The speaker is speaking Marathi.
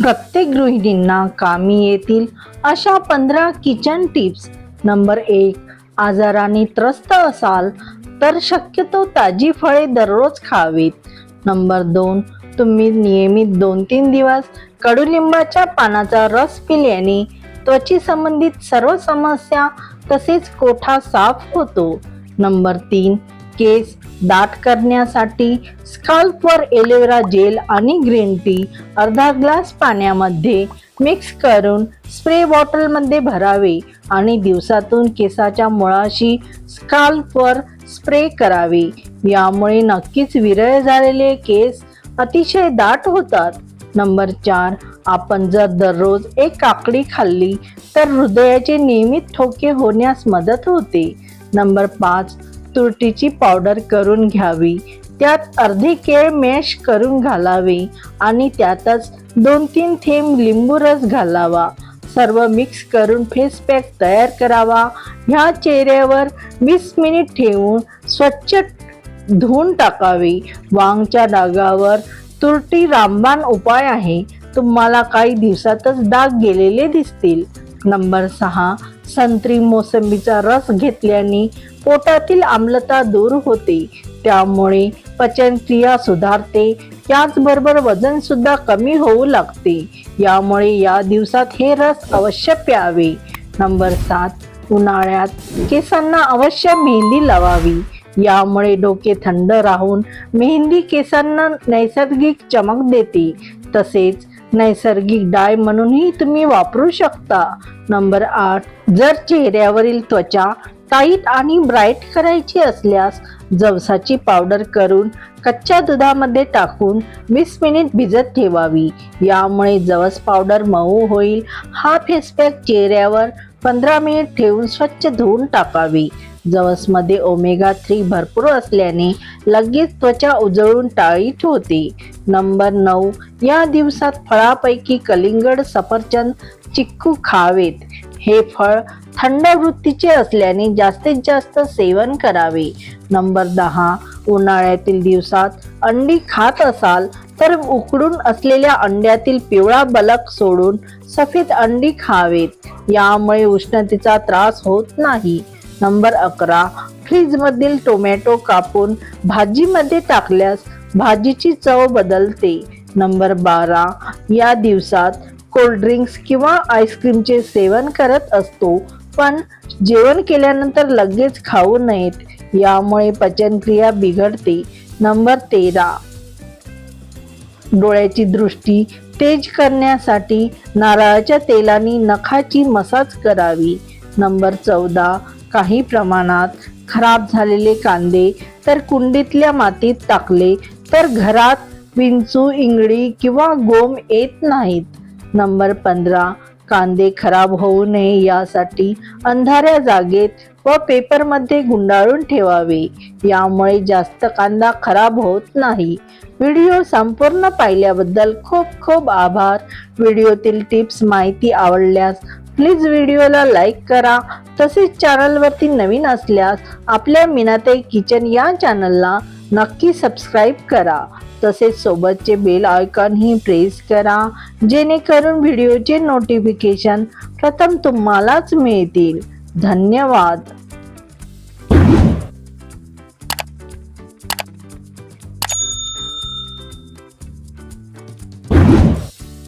प्रत्येक गृहिणींना कामी येतील अशा पंधरा किचन टिप्स. नंबर एक आजाराने त्रस्त असाल तर शक्यतो ताजी फळे दररोज खावीत. नंबर दोन तुम्ही नियमित दोन तीन दिवस कडुलिंबाच्या पानाचा रस पिल्याने त्वची संबंधित सर्व समस्या तसेच कोठा साफ होतो. नंबर तीन केस दाट करण्यासाठी स्कल्पवर एलोवेरा जेल आणि ग्रीन टी अर्धा ग्लास पाण्यामध्ये मिक्स करून स्प्रे बॉटलमध्ये भरावे आणि दिवसातून केसाच्या मुळाशी स्काल्पवर स्प्रे करावे. यामुळे नक्कीच विरळ झालेले केस अतिशय दाट होतात. नंबर चार आपण जर दररोज एक काकडी खाल्ली तर हृदयाचे नियमित ठोके होण्यास मदत होते. नंबर पाच तुरटीची पावडर करून घ्यावी. त्यात अर्धी केळ मॅश करून घालावे आणि त्यातच दोन तीन थेंब लिंबू रस घालावा. सर्व मिक्स करून फेस पॅक तयार करावा. ह्या चेहऱ्यावर वीस मिनिट ठेवून स्वच्छ धुवून टाकावे. वांगच्या डागावर तुरटी रामबाण उपाय आहे. तुम्हाला काही दिवसातच डाग गेलेले दिसतील. नंबर सहा संत्री मोसंबीचा रस घेतल्याने पोटातील आम्लता दूर होते. त्यामुळे पचनक्रिया सुधारते. त्याचबरोबर वजन सुद्धा कमी होऊ लागते. यामुळे या दिवसात हे रस अवश्य प्यावे. नंबर सात उन्हाळ्यात केसांना अवश्य मेहंदी लावावी. यामुळे डोके थंड राहून मेहंदी केसांना नैसर्गिक चमक देते. तसेच नैसर्गिक डाय म्हणूनही तुम्ही वापरू शकता. नंबर आठ जर चेहऱ्यावरील त्वचा टाईट आणि ब्राईट करायची असल्यास जवसाची पावडर करून कच्च्या दुधामध्ये टाकून वीस मिनिट भिजत ठेवावी. यामुळे जवस पावडर मऊ होईल. हा फेसपॅक चेहऱ्यावर पंधरा मिनिट ठेवून स्वच्छ धुवून टाकावी. जवसमध्ये ओमेगा थ्री भरपूर असल्याने लगेच त्वचा उजळून टाळीत होते. नंबर नऊ या दिवसात फळापैकी कलिंगड सफरचंद चिक्कू खावेत. हे फळ थंड वृत्तीचे असल्याने जास्तीत जास्त सेवन करावे. नंबर दहा उन्हाळ्यातील दिवसात अंडी खात असाल तर उकडून असलेल्या अंड्यातील पिवळा बलक सोडून सफेद अंडी खावेत. यामुळे उष्णतेचा त्रास होत नाही. नंबर अकरा फ्रीजमधील टोमॅटो कापून भाजीमध्ये टाकल्यास भाजीची चव बदलते. नंबर बारा या दिवसात कोल्ड्रिंक्स किंवा आईस्क्रीमचे सेवन करत असतो पण जेवण केल्यानंतर लगेच खाऊ नयेत यामुळे पचनक्रिया बिघडते. नंबर तेरा डोळ्याची दृष्टी तेज करण्यासाठी नारळाच्या तेलाने नखाची मसाज करावी. नंबर चौदा काही प्रमाणात खराब झालेले कांदे तर कुंडीतल्या मातीत टाकले तर घरात विंचू इंगडी किंवा गोम येत नाहीत. नंबर पंधरा कांदे खराब होऊ नये यासाठी अंधाऱ्या जागेत व पेपरमध्ये गुंडाळून ठेवावे. यामुळे जास्त कांदा खराब होत नाही. व्हिडिओ संपूर्ण पाहिल्याबद्दल खूप खूप आभार. व्हिडिओतील टिप्स माहिती आवडल्यास प्लीज व्हिडिओला लाईक करा. तसेच चॅनलवरती नवीन असल्यास आपल्या मीनाताई किचन या चॅनलला नक्की सबस्क्राईब करा. तसेच सोबतचे बेल आयकॉनही प्रेस करा जेणेकरून व्हिडिओचे नोटिफिकेशन प्रथम तुम्हालाच मिळतील. धन्यवाद.